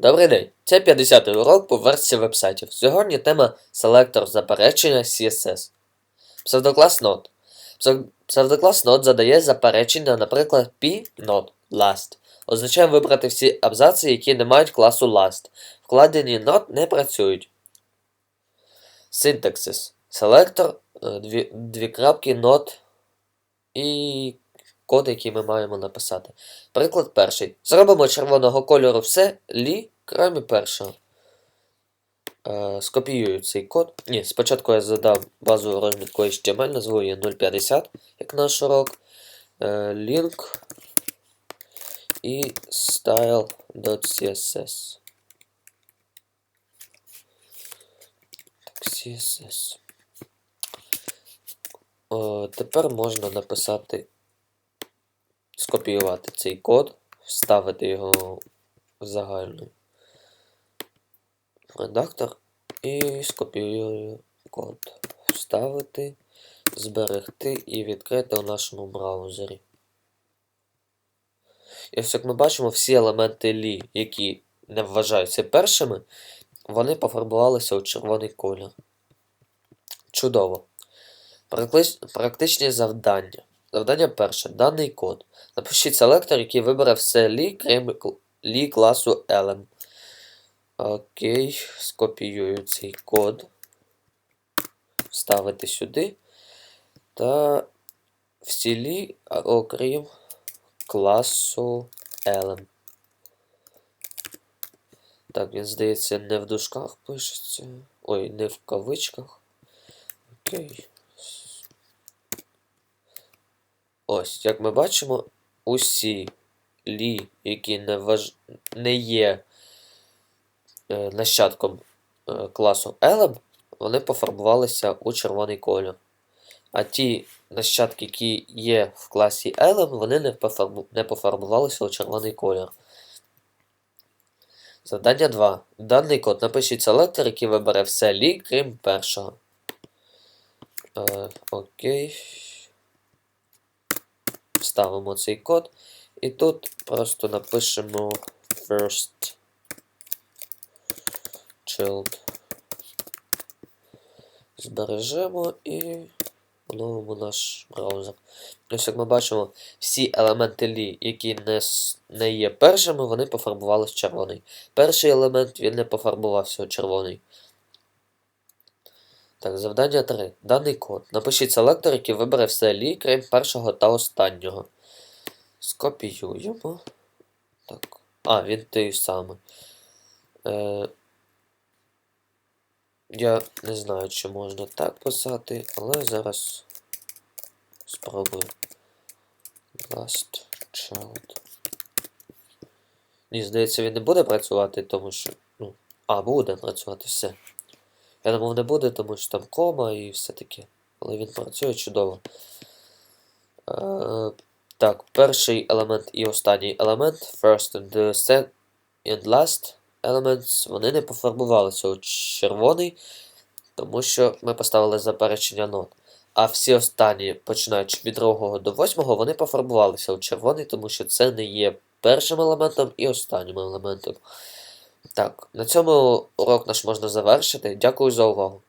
Добрий день! Це 50-й урок по версії вебсайтів. Сьогодні тема селектор заперечення CSS. Псевдоклас Node. Псевдоклас Node задає заперечення, наприклад, p not last. Означає вибрати всі абзаци, які не мають класу last. Вкладені not не працюють. Синтаксис. Селектор, е, дві, дві крапки, not і код, який ми маємо написати. Приклад перший. Зробимо червоного кольору все лі, крім першого. Е, скопіюю цей код. Ні, спочатку я задам базову розмітку HTML, назву її 050, як наш урок. Е, link і style.css. CSS. О, тепер можна написати скопіювати цей код, вставити його в загальний редактор і скопіюю код. Вставити, зберегти і відкрити у нашому браузері. І ось як ми бачимо, всі елементи лі, які не вважаються першими, вони пофарбувалися у червоний колір. Чудово. Практичні завдання. Завдання перше. Даний код. Напишіть селектор, який вибере все лі, крім лі класу Element. Окей, скопіюю цей код. Вставити сюди. Та всі лі, окрім класу Element. Так, він, здається, не в дужках пишеться. Ой, не в кавичках. Окей. Ось, як ми бачимо, усі лі, які не, важ... не є е, нащадком е, класу Elem, вони пофарбувалися у червоний колір. А ті нащадки, які є в класі Elem, вони не, пофарбу... не пофарбувалися у червоний колір. Завдання 2. Даний код напишіть селектор, який вибере все лі, крім першого. Е, окей. Вставимо цей код. І тут просто напишемо first child. Збережемо і оновимо наш браузер. Ось як ми бачимо, всі елементи лі, які не, не є першими, вони пофарбувалися в червоний. Перший елемент він не пофарбувався у червоний. Так, завдання 3. Даний код. Напишіть селектор, який вибере все лі, крім першого та останнього. Скопіюємо. Так. А, він той самий. Е, я не знаю, чи можна так писати, але зараз спробую. Last child. Ні, здається, він не буде працювати, тому що. Ну, а, буде працювати все. Я думав, не буде, тому що там кома і все таке. Але він працює чудово. Е, так, перший елемент і останній елемент. First and the second and last elements, вони не пофарбувалися у червоний, тому що ми поставили заперечення нот. А всі останні, починаючи від 2 до 8, вони пофарбувалися у червоний, тому що це не є першим елементом і останнім елементом. Так, на цьому урок наш можна завершити. Дякую за увагу.